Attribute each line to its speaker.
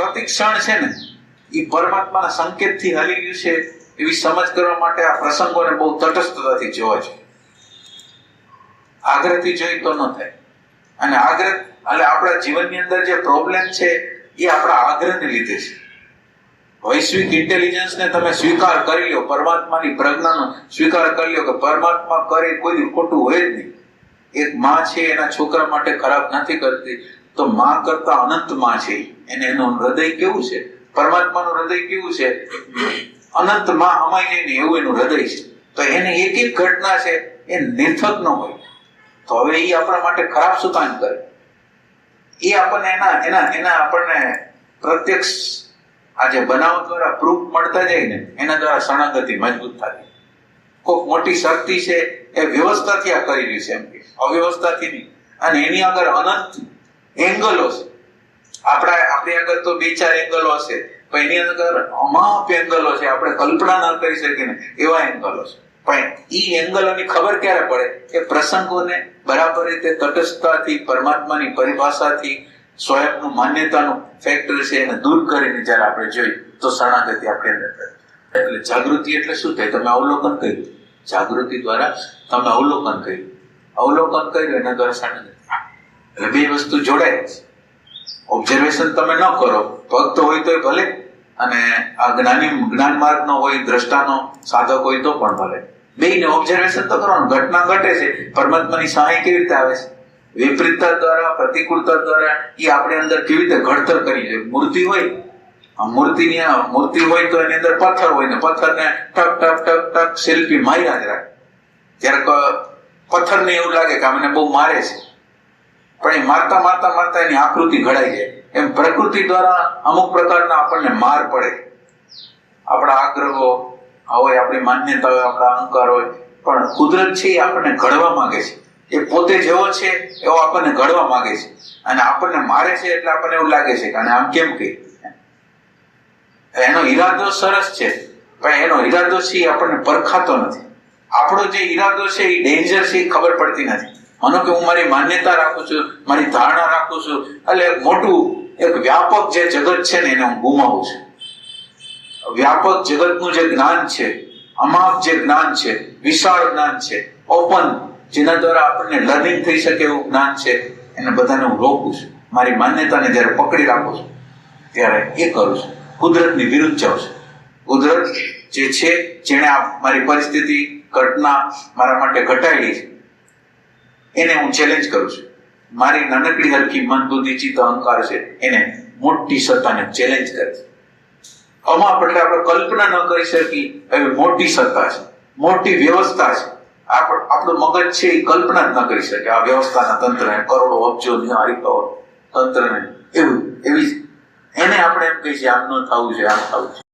Speaker 1: પ્રતિક્ષણ છે ને એ પરમાત્માના સંકેતથી હલી ગયું છે એવી સમજ કરવા માટે આ પ્રસંગોને બહુ તટસ્થતાથી જોવા જોઈએ આગ્રહથી જોઈ તો ન થાય. અને આગ્રહ, એટલે આપણા જીવનની અંદર જે પ્રોબ્લેમ છે, એ આપણા આગ્રહને લીધે છે. વૈશ્વિક ઇન્ટેલિજન્સને તમે સ્વીકાર કરી લો, પરમાત્માની પ્રજ્ઞાનો સ્વીકાર કરી લો કે પરમાત્મા કરે કોઈ ખોટું હોય જ નહીં. એક માં છે, એના છોકરા માટે ખરાબ નથી કરતી. તો માં કરતા અનંત છે. એને એનું હૃદય કેવું છે? પરમાત્માનું હૃદય કેવું છે? અનંતમાં અમાય નહીં એવું એનું હૃદય છે. તો એને એક એક ઘટના છે, એ નિર્થક ન હોય. તો હવે એ આપણા માટે ખરાબ શું કામ કરે? એ આપણને એના એના એના આપણને પ્રત્યક્ષ આ જે બનાવ દ્વારા પ્રૂફ મળતા જાય ને, એના દ્વારા શરણાગતિ મજબૂત થતી. કોઈક મોટી શક્તિ છે, એ વ્યવસ્થાથી આ કરી રહી છે એમ કે. અવ્યવસ્થાથી નહીં. અને એની આગળ અનંત એંગલો છે. આપણા આપણી આગળ તો બે ચાર એંગલો હશે. પણ એની અંદર અમાપ એંગલો છે. આપણે કલ્પના ન કરી શકીએ ને એવા એંગલો છે. પણ એ એંગલોની ખબર ક્યારે પડે? કે પ્રસંગોને બરાબર રીતે તટસ્થતાથી, પરમાત્માની પરિભાષાથી, સ્વયંનું માન્યતાનું ફેક્ટર છે એને દૂર કરીને જ્યારે આપણે જોઈએ, તો શરણાગતિ આપણી અંદર. એટલે જાગૃતિ એટલે શું થાય? તમે અવલોકન કર્યું. જાગૃતિ દ્વારા તમે અવલોકન કર્યું. અવલોકન કર્યું એના દ્વારા શરણાગતિ. એટલે બે વસ્તુ જોડાય. જ ઓબ્ઝર્વેશન તમે ન કરો. ભક્ત હોય તોય ભલે અને આ જ્ઞાની જ્ઞાન માર્ગનો હોય, દ્રષ્ટાનો સાધક હોય તો પણ ભલે. બેને ઓબ્ઝર્વેશન તો કરવાનું. ઘટના ઘટે છે. પરમાત્માની સહાય કેવી રીતે આવે છે? વિપરીતતા દ્વારા, પ્રતિકૂળતા દ્વારા એ આપણે અંદર કેવી રીતે ઘડતર કરી મૂર્તિ હોય. મૂર્તિની મૂર્તિ હોય તો એની અંદર પથ્થર હોય ને પથ્થરને ટક ટક ટક ટક શિલ્પી માર્યા જ રાખે. ત્યારે પથ્થરને એવું લાગે કે મને બહુ મારે છે. પણ એ મારતા મારતા મારતા એની આકૃતિ ઘડાઈ જાય. એમ પ્રકૃતિ દ્વારા અમુક પ્રકારના આપણને માર પડે. આપણા આગ્રહો હોય આપણી માન્યતા હોય આપણા અહંકાર હોય, પણ કુદરત છે એ આપણને ઘડવા માંગે છે. એ પોતે જેવો છે, એવો આપણને ઘડવા માંગે છે. અને આપણને મારે છે એટલે આપણને એવું લાગે છે કે આમ કેમ કહી? એનો ઈરાદો સરસ છે, પણ એનો ઈરાદો છે એ આપણને પરખાતો નથી. આપણો જે ઈરાદો છે એ ડેન્જર છે એ ખબર પડતી નથી. માનો કે હું મારી માન્યતા રાખું છું, મારી ધારણા રાખું છું, એટલે મોટું એક વ્યાપક જે જગત છે ને એને હું ગુમાવું છું. વ્યાપક જગતનું જે જ્ઞાન છે, અમાપ જે જ્ઞાન છે, વિશાળ જ્ઞાન છે, ઓપન, જેના દ્વારા આપણને લર્નિંગ થઈ શકે એવું જ્ઞાન છે, એને બધાને હું રોકું છું. મારી માન્યતાને જ્યારે પકડી રાખું છું, ત્યારે એ કરું છું. કુદરતની વિરુદ્ધ જાઉં છું. કુદરત જે છે, જેણે મારી પરિસ્થિતિ, ઘટના મારા માટે ઘટાડી છે એને હું ચેલેન્જ કરું છું. મારી નાનકડી હલકી મન બુદ્ધિ ચિત્ત અહંકાર છે, એને મોટી સત્તાને ચેલેન્જ કરે છે. અમા એટલે આપણે કલ્પના ન કરી શકી એવી મોટી સત્તા છે, મોટી વ્યવસ્થા છે. આપ- આપણું મગજ છે એ કલ્પના જ ન કરી શકે. આ વ્યવસ્થાના તંત્રને કરોડો અબજો નિહારિતો તંત્રને એવું, એવી એને આપણે એમ કહીએ છીએ, આમ ન થવું છે આમ થવું છે